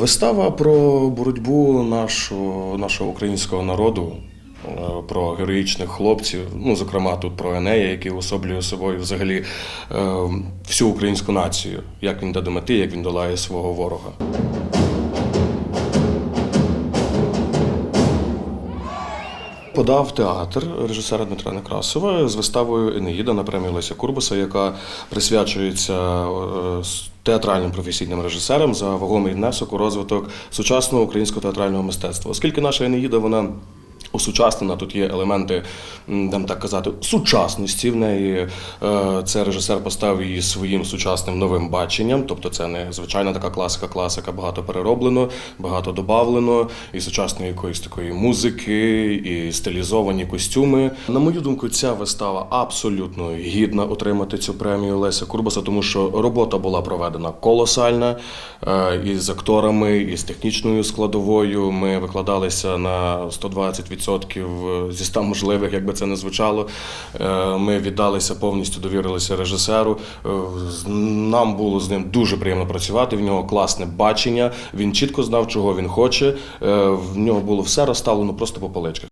Вистава про боротьбу нашого, нашого українського народу, е, про героїчних хлопців, ну, зокрема, тут про Енея, який особлює собою взагалі е, всю українську націю, як він до мети, як він долає свого ворога. Подав театр режисера Дмитра Некрасова з виставою Енеїда на премію Леся Курбаса, яка присвячується е, театральним професійним режисером за вагомий внесок у розвиток сучасного українського театрального мистецтва. Оскільки наша Енеїда вона осучаснена, тут є елементи, м, будемо так казати, сучасності в неї. Е, Це режисер поставив її своїм сучасним новим баченням. Тобто це не звичайна така класика, класика, багато перероблено, багато додавлено, і сучасної якоїсь такої музики, і стилізовані костюми. На мою думку, ця вистава абсолютно гідна отримати цю премію Леся Курбаса, тому що робота була проведена колосальна е, і з акторами, і з технічною складовою. Ми викладалися на 120% зі 100 можливих, як би це не звучало. Е, Ми віддалися повністю, довірилися режисеру. Е, Нам було з ним дуже приємно працювати. В нього класне бачення. Він чітко знав, чого він хоче. Е, В нього було все розставлено просто по поличках.